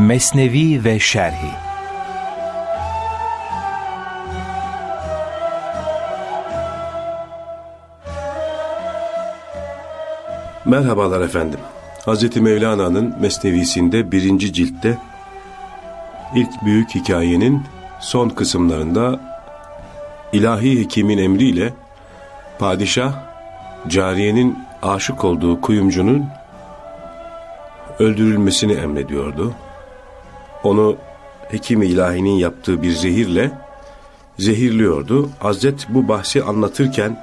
Mesnevi ve Şerhi Merhabalar efendim. Hz. Mevlana'nın Mesnevisinde birinci ciltte ilk büyük hikayenin son kısımlarında ilahi hekimin emriyle padişah cariyenin aşık olduğu kuyumcunun öldürülmesini emrediyordu. Onu hekimi ilahinin yaptığı bir zehirle zehirliyordu. Hazret bu bahsi anlatırken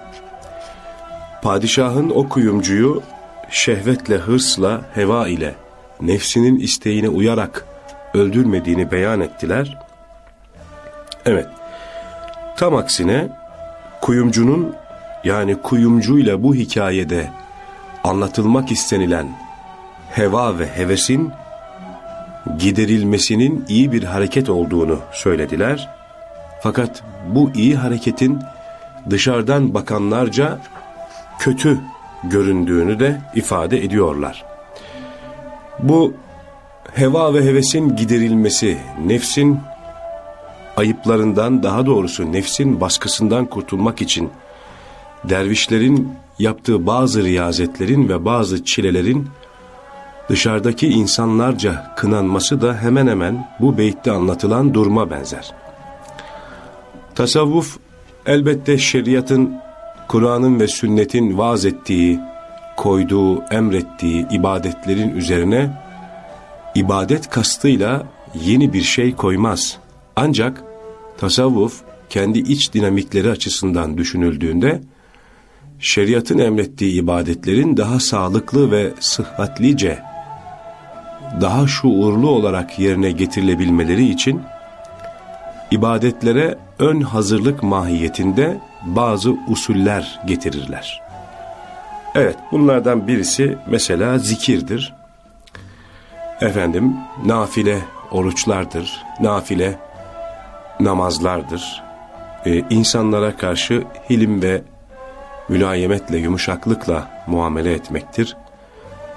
padişahın o kuyumcuyu şehvetle, hırsla, heva ile nefsinin isteğine uyarak öldürmediğini beyan ettiler. Evet, tam aksine kuyumcunun yani kuyumcuyla bu hikayede anlatılmak istenilen heva ve hevesin giderilmesinin iyi bir hareket olduğunu söylediler. Fakat bu iyi hareketin dışarıdan bakanlarca kötü göründüğünü de ifade ediyorlar. Bu heva ve hevesin giderilmesi, nefsin ayıplarından daha doğrusu nefsin baskısından kurtulmak için dervişlerin yaptığı bazı riyazetlerin ve bazı çilelerin dışarıdaki insanlarca kınanması da hemen hemen bu beytte anlatılan duruma benzer. Tasavvuf elbette şeriatın, Kur'an'ın ve sünnetin vaaz ettiği, koyduğu, emrettiği ibadetlerin üzerine ibadet kastıyla yeni bir şey koymaz. Ancak tasavvuf kendi iç dinamikleri açısından düşünüldüğünde şeriatın emrettiği ibadetlerin daha sağlıklı ve sıhhatlice, daha şuurlu olarak yerine getirilebilmeleri için ibadetlere ön hazırlık mahiyetinde bazı usuller getirirler. Evet, bunlardan birisi mesela zikirdir. Efendim, nafile oruçlardır, nafile namazlardır. Ee, insanlara karşı hilim ve mülayemetle, yumuşaklıkla muamele etmektir.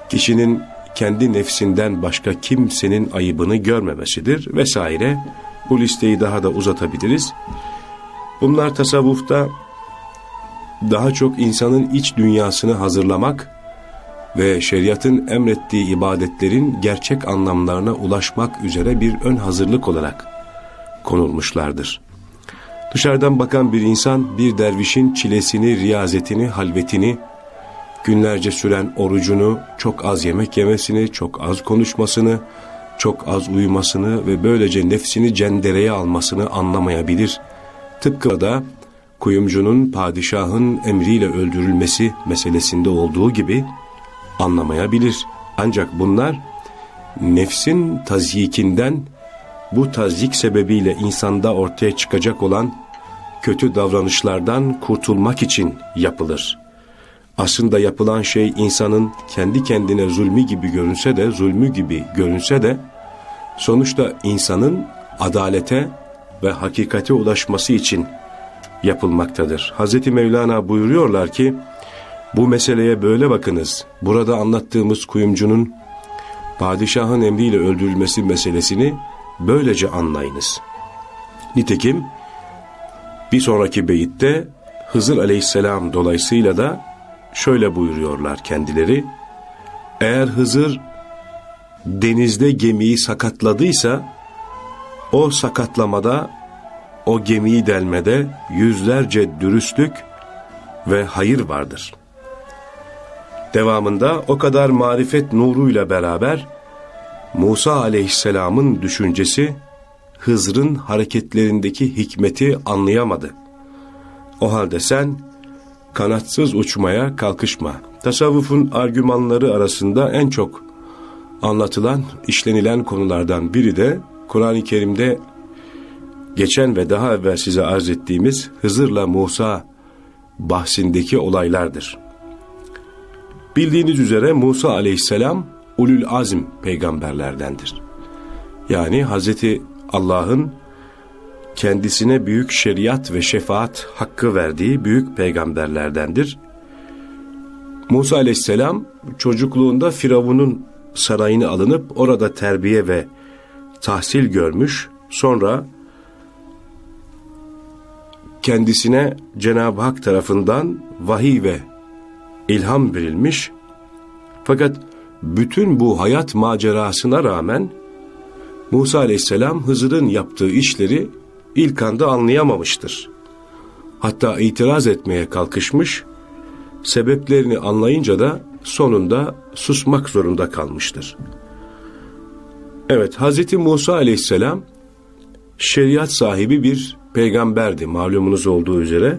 Kişinin kendi nefsinden başka kimsenin ayıbını görmemesidir vesaire. Bu listeyi daha da uzatabiliriz. Bunlar tasavvufta daha çok insanın iç dünyasını hazırlamak ve şeriatın emrettiği ibadetlerin gerçek anlamlarına ulaşmak üzere bir ön hazırlık olarak konulmuşlardır. Dışarıdan bakan bir insan bir dervişin çilesini, riyazetini, halvetini, günlerce süren orucunu, çok az yemek yemesini, çok az konuşmasını, çok az uyumasını ve böylece nefsini cendereye almasını anlamayabilir. Tıpkı da kuyumcunun padişahın emriyle öldürülmesi meselesinde olduğu gibi anlamayabilir. Ancak bunlar nefsin tazyikinden bu tazyik sebebiyle insanda ortaya çıkacak olan kötü davranışlardan kurtulmak için yapılır. Aslında yapılan şey insanın kendi kendine zulmü gibi görünse de, zulmü gibi görünse de, sonuçta insanın adalete ve hakikate ulaşması için yapılmaktadır. Hz. Mevlana buyuruyorlar ki, bu meseleye böyle bakınız. Burada anlattığımız kuyumcunun padişahın emriyle öldürülmesi meselesini böylece anlayınız. Nitekim bir sonraki beyitte Hızır aleyhisselam dolayısıyla da şöyle buyuruyorlar kendileri. Eğer Hızır denizde gemiyi sakatladıysa o sakatlamada o gemiyi delmede yüzlerce dürüstlük ve hayır vardır. Devamında o kadar marifet nuruyla beraber Musa aleyhisselamın düşüncesi Hızır'ın hareketlerindeki hikmeti anlayamadı. O halde sen kanatsız uçmaya kalkışma. Tasavvufun argümanları arasında en çok anlatılan, işlenilen konulardan biri de Kur'an-ı Kerim'de geçen ve daha evvel size arz ettiğimiz Hızır'la Musa bahsindeki olaylardır. Bildiğiniz üzere Musa aleyhisselam ulul azm peygamberlerdendir. Yani Hazreti Allah'ın kendisine büyük şeriat ve şefaat hakkı verdiği büyük peygamberlerdendir. Musa aleyhisselam çocukluğunda Firavun'un sarayını alınıp orada terbiye ve tahsil görmüş, sonra kendisine Cenab-ı Hak tarafından vahiy ve ilham verilmiş. Fakat bütün bu hayat macerasına rağmen Musa aleyhisselam Hızır'ın yaptığı işleri ilk anda anlayamamıştır. Hatta itiraz etmeye kalkışmış, sebeplerini anlayınca da sonunda susmak zorunda kalmıştır. Evet, Hz. Musa aleyhisselam şeriat sahibi bir peygamberdi malumunuz olduğu üzere.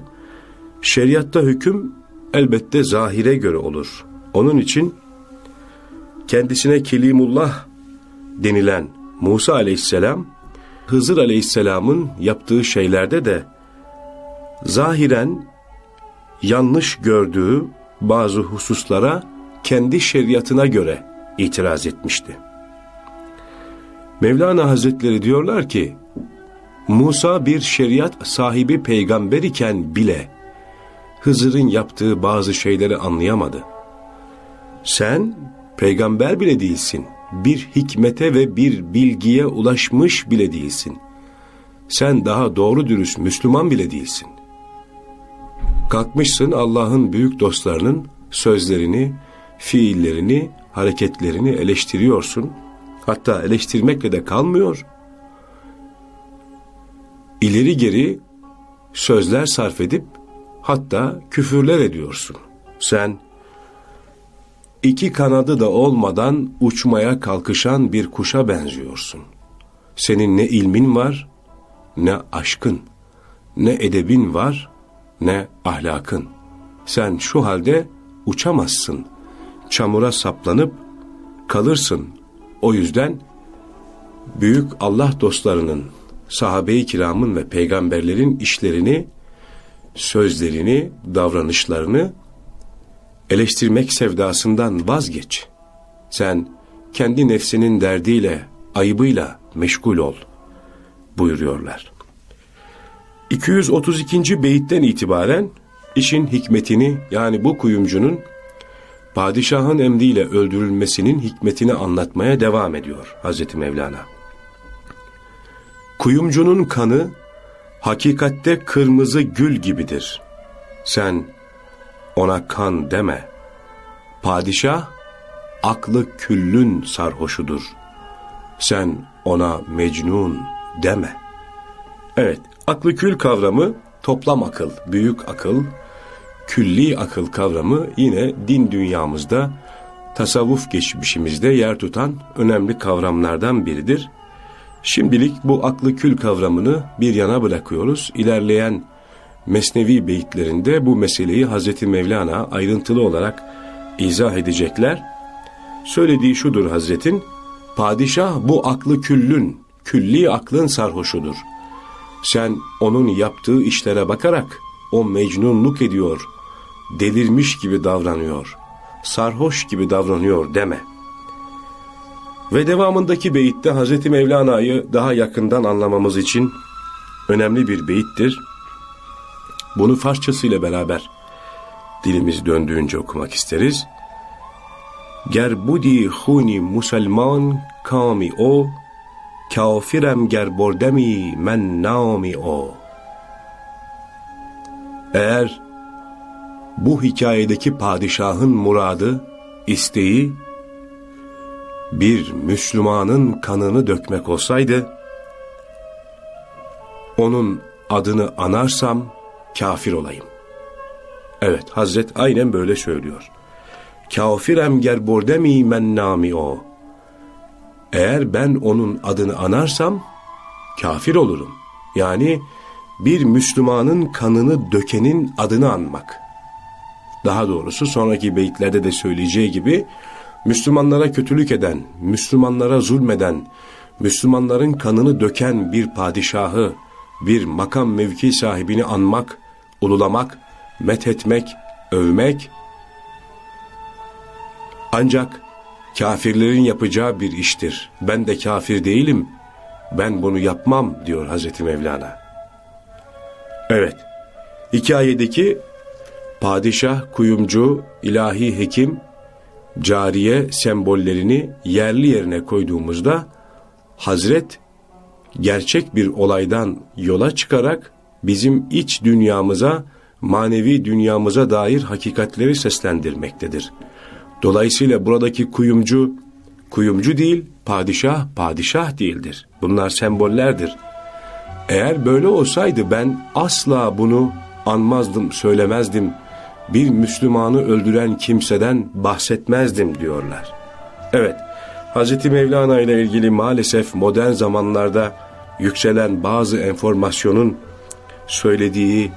Şeriatta hüküm elbette zahire göre olur. Onun için kendisine Kelimullah denilen Musa aleyhisselam, Hızır aleyhisselamın yaptığı şeylerde de zahiren yanlış gördüğü bazı hususlara kendi şeriatına göre itiraz etmişti. Mevlana Hazretleri diyorlar ki, Musa bir şeriat sahibi peygamber iken bile Hızır'ın yaptığı bazı şeyleri anlayamadı. Sen peygamber bile değilsin. Bir hikmete ve bir bilgiye ulaşmış bile değilsin. Sen daha doğru dürüst Müslüman bile değilsin. Kalkmışsın Allah'ın büyük dostlarının sözlerini, fiillerini, hareketlerini eleştiriyorsun. Hatta eleştirmekle de kalmıyor. İleri geri sözler sarf edip hatta küfürler ediyorsun. Sen iki kanadı da olmadan uçmaya kalkışan bir kuşa benziyorsun. Senin ne ilmin var, ne aşkın, ne edebin var, ne ahlakın. Sen şu halde uçamazsın. Çamura saplanıp kalırsın. O yüzden büyük Allah dostlarının, sahabe-i kiramın ve peygamberlerin işlerini, sözlerini, davranışlarını eleştirmek sevdasından vazgeç. Sen kendi nefsinin derdiyle, ayıbıyla meşgul ol buyuruyorlar. 232. beyitten itibaren işin hikmetini yani bu kuyumcunun padişahın emriyle öldürülmesinin hikmetini anlatmaya devam ediyor Hazreti Mevlana. Kuyumcunun kanı hakikatte kırmızı gül gibidir. Sen ona kan deme. Padişah aklı küllün sarhoşudur. Sen ona mecnun deme. Evet, aklı kül kavramı toplam akıl, büyük akıl, külli akıl kavramı yine din dünyamızda, tasavvuf geçmişimizde yer tutan önemli kavramlardan biridir. Şimdilik bu aklı kül kavramını bir yana bırakıyoruz. İlerleyen Mesnevi beyitlerinde bu meseleyi Hazreti Mevlana ayrıntılı olarak izah edecekler. Söylediği şudur Hazretin, padişah bu aklı küllün, külli aklın sarhoşudur. Sen onun yaptığı işlere bakarak o mecnunluk ediyor, delirmiş gibi davranıyor, sarhoş gibi davranıyor deme. Ve devamındaki beyitte Hazreti Mevlana'yı daha yakından anlamamız için önemli bir beyittir. Bunu Farsçasıyla beraber dilimiz döndüğünce okumak isteriz. Ger budi huni muselman kami o, kafirem ger bordemi men nami o. Eğer bu hikayedeki padişahın muradı, isteği, bir Müslümanın kanını dökmek olsaydı, onun adını anarsam kafir olayım. Evet, Hazret aynen böyle söylüyor. Kafirem ger bordemi men nami o. Eğer ben onun adını anarsam kafir olurum. Yani bir Müslümanın kanını dökenin adını anmak. Daha doğrusu sonraki beyitlerde de söyleyeceği gibi Müslümanlara kötülük eden, Müslümanlara zulmeden, Müslümanların kanını döken bir padişahı, bir makam mevki sahibini anmak, ululamak, methetmek, övmek ancak kafirlerin yapacağı bir iştir. Ben de kafir değilim, ben bunu yapmam diyor Hazreti Mevlana. Evet, hikayedeki padişah, kuyumcu, ilahi hekim, cariye sembollerini yerli yerine koyduğumuzda Hazret gerçek bir olaydan yola çıkarak bizim iç dünyamıza, manevi dünyamıza dair hakikatleri seslendirmektedir. Dolayısıyla buradaki kuyumcu, kuyumcu değil, padişah, padişah değildir. Bunlar sembollerdir. Eğer böyle olsaydı ben asla bunu anmazdım, söylemezdim. Bir Müslümanı öldüren kimseden bahsetmezdim diyorlar. Evet, Hz. Mevlana ile ilgili maalesef modern zamanlarda yükselen bazı enformasyonun söylediği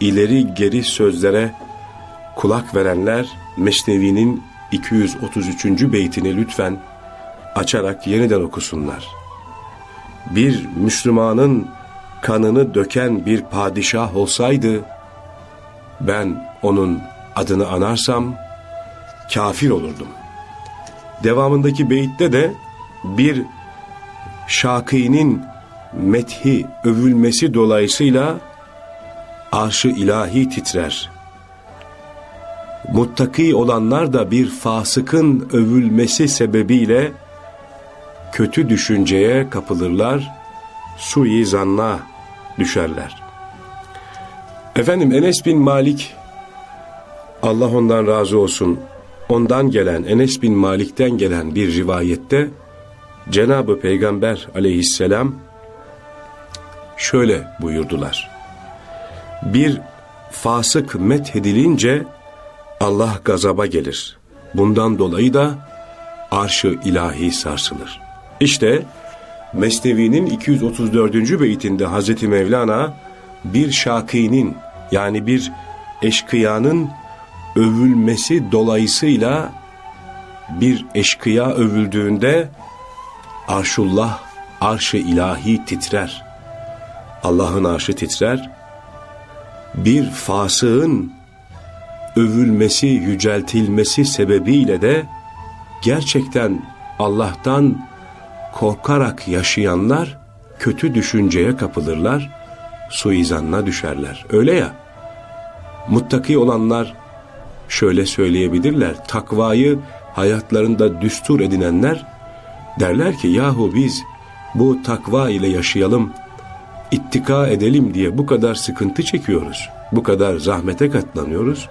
ileri geri sözlere kulak verenler Mesnevi'nin 233. beytini lütfen açarak yeniden okusunlar. Bir Müslümanın kanını döken bir padişah olsaydı ben onun adını anarsam kafir olurdum. Devamındaki beyitte de bir şakinin methi övülmesi dolayısıyla arşı ilahi titrer. Muttaki olanlar da bir fasıkın övülmesi sebebiyle kötü düşünceye kapılırlar, sui zanna düşerler. Efendim Enes bin Malik, Allah ondan razı olsun, ondan gelen, Enes bin Malik'ten gelen bir rivayette, Cenab-ı Peygamber aleyhisselam şöyle buyurdular. Bir fasık methedilince Allah gazaba gelir. Bundan dolayı da arşı ilahi sarsılır. İşte Mesnevi'nin 234. beytinde Hazreti Mevlana bir şakinin yani bir eşkıyanın övülmesi dolayısıyla bir eşkıya övüldüğünde arşullah, arşı ilahi titrer. Allah'ın arşı titrer. Bir fasığın övülmesi, yüceltilmesi sebebiyle de gerçekten Allah'tan korkarak yaşayanlar kötü düşünceye kapılırlar, suizanla düşerler. Öyle ya, muttaki olanlar şöyle söyleyebilirler, takvayı hayatlarında düstur edinenler derler ki yahu biz bu takva ile yaşayalım, ittika edelim diye bu kadar sıkıntı çekiyoruz, bu kadar zahmete katlanıyoruz.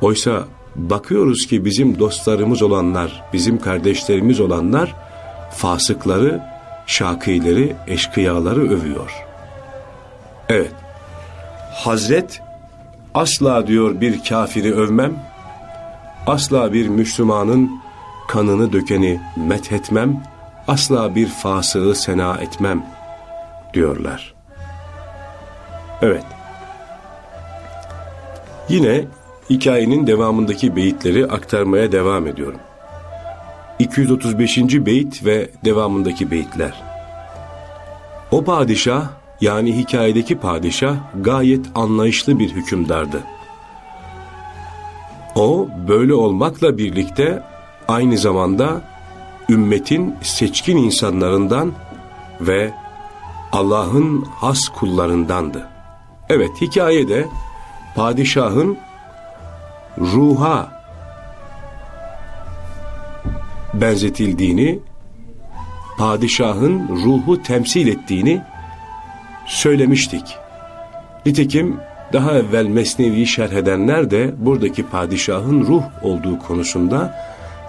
Oysa bakıyoruz ki bizim dostlarımız olanlar, bizim kardeşlerimiz olanlar fasıkları, şakileri, eşkıyaları övüyor. Evet, Hazret asla diyor bir kafiri övmem, asla bir Müslümanın kanını dökeni methetmem, asla bir fasığı sena etmem diyorlar. Evet. Yine hikayenin devamındaki beyitleri aktarmaya devam ediyorum. 235. beyit ve devamındaki beyitler. O padişah yani hikayedeki padişah gayet anlayışlı bir hükümdardı. O böyle olmakla birlikte aynı zamanda ümmetin seçkin insanlarından ve Allah'ın has kullarındandı. Evet hikayede padişahın ruha benzetildiğini, padişahın ruhu temsil ettiğini söylemiştik. Nitekim daha evvel Mesnevi'yi şerh edenler de buradaki padişahın ruh olduğu konusunda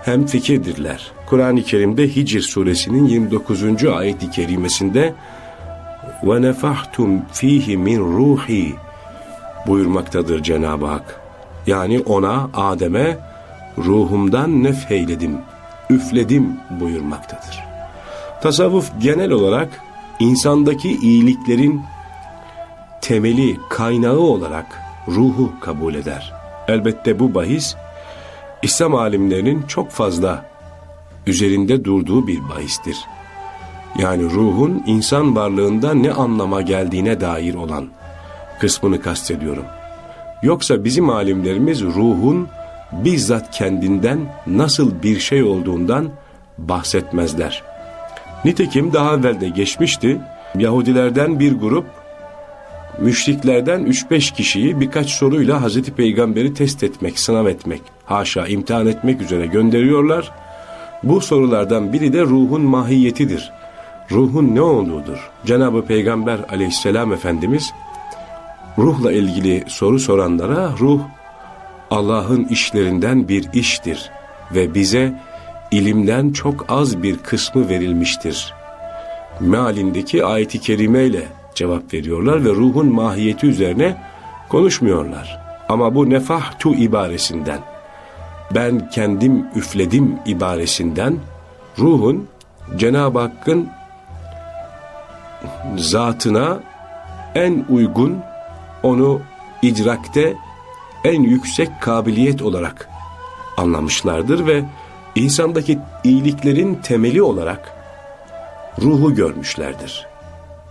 hem fikirdirler. Kur'an-ı Kerim'de Hicr suresinin 29. ayet-i kerimesinde ve nefahtum fihi min ruhi buyurmaktadır Cenab-ı Hak. Yani ona Adem'e ruhumdan nefheyledim, üfledim buyurmaktadır. Tasavvuf genel olarak insandaki iyiliklerin temeli, kaynağı olarak ruhu kabul eder. Elbette bu bahis İslam alimlerinin çok fazla üzerinde durduğu bir bahistir. Yani ruhun insan varlığında ne anlama geldiğine dair olan kısmını kastediyorum. Yoksa bizim alimlerimiz ruhun bizzat kendinden nasıl bir şey olduğundan bahsetmezler. Nitekim daha evvel de geçmişti, Yahudilerden bir grup, müşriklerden 3-5 kişiyi birkaç soruyla Hazreti Peygamber'i test etmek, sınav etmek, haşa imtihan etmek üzere gönderiyorlar. Bu sorulardan biri de ruhun mahiyetidir. Ruhun ne olduğudur. Cenab-ı Peygamber aleyhisselam Efendimiz ruhla ilgili soru soranlara ruh Allah'ın işlerinden bir iştir ve bize ilimden çok az bir kısmı verilmiştir. Mealindeki ayeti kerimeyle cevap veriyorlar ve ruhun mahiyeti üzerine konuşmuyorlar. Ama bu nefahtu ibaresinden, ben kendim üfledim ibaresinden ruhun Cenab-ı Hakk'ın zatına en uygun, onu idrakte en yüksek kabiliyet olarak anlamışlardır ve insandaki iyiliklerin temeli olarak ruhu görmüşlerdir.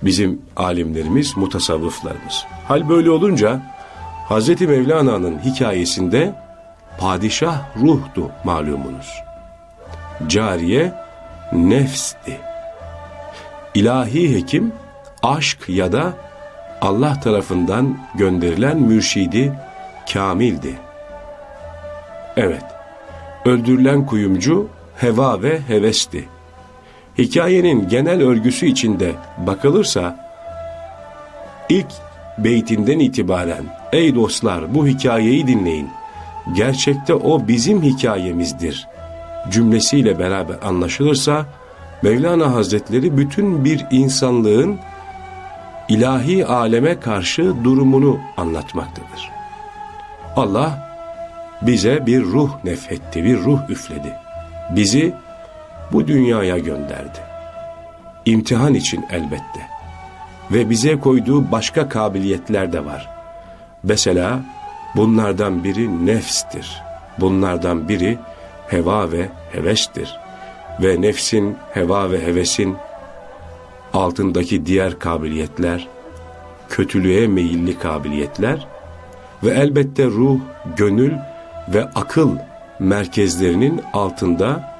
Bizim alimlerimiz, mutasavvıflarımız. Hal böyle olunca Hz. Mevlana'nın hikayesinde padişah ruhtu malumunuz. Cariye nefsti. İlahi hekim aşk ya da Allah tarafından gönderilen mürşidi kamildi. Evet, öldürülen kuyumcu heva ve hevesti. Hikayenin genel örgüsü içinde bakılırsa, ilk beytinden itibaren, ey dostlar bu hikayeyi dinleyin, gerçekte o bizim hikayemizdir cümlesiyle beraber anlaşılırsa, Mevlana Hazretleri bütün bir insanlığın ilahi aleme karşı durumunu anlatmaktadır. Allah bize bir ruh nefetti, bir ruh üfledi. Bizi bu dünyaya gönderdi. İmtihan için elbette. Ve bize koyduğu başka kabiliyetler de var. Mesela bunlardan biri nefstir. Bunlardan biri heva ve hevestir. Ve nefsin, heva ve hevesin altındaki diğer kabiliyetler, kötülüğe meyilli kabiliyetler ve elbette ruh, gönül ve akıl merkezlerinin altında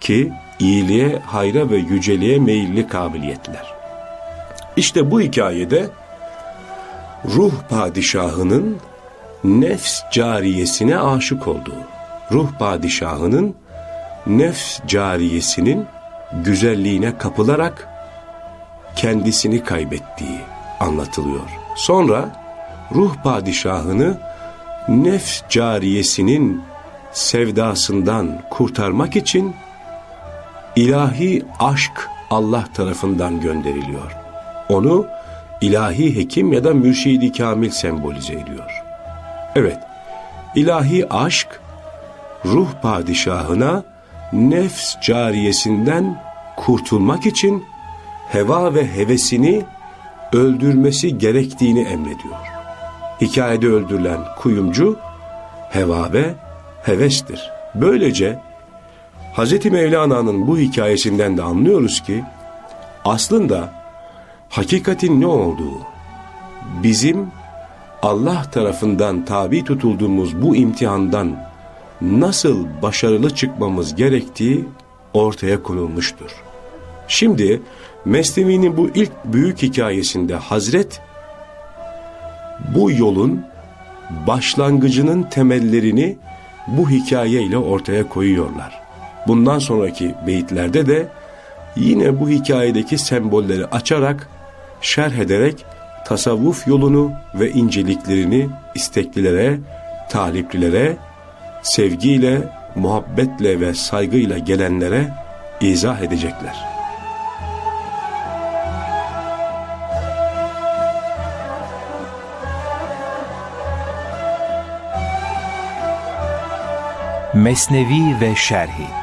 ki iyiliğe, hayra ve yüceliğe meyilli kabiliyetler. İşte bu hikayede ruh padişahının nefs cariyesine aşık olduğu, ruh padişahının nefs cariyesinin güzelliğine kapılarak kendisini kaybettiği anlatılıyor. Sonra ruh padişahını nefs cariyesinin sevdasından kurtarmak için ilahi aşk Allah tarafından gönderiliyor. Onu ilahi hekim ya da mürşidi kamil sembolize ediyor. Evet, ilahi aşk ruh padişahına nefs cariyesinden kurtulmak için heva ve hevesini öldürmesi gerektiğini emrediyor. Hikayede öldürülen kuyumcu heva ve hevestir. Böylece Hz. Mevlana'nın bu hikayesinden de anlıyoruz ki aslında hakikatin ne olduğu, bizim Allah tarafından tabi tutulduğumuz bu imtihandan nasıl başarılı çıkmamız gerektiği ortaya konulmuştur. Şimdi Mesnevi'nin bu ilk büyük hikayesinde Hazret bu yolun başlangıcının temellerini bu hikayeyle ortaya koyuyorlar. Bundan sonraki beyitlerde de yine bu hikayedeki sembolleri açarak, şerh ederek tasavvuf yolunu ve inceliklerini isteklilere, taliplilere, sevgiyle, muhabbetle ve saygıyla gelenlere izah edecekler. Mesnevi ve Şerhi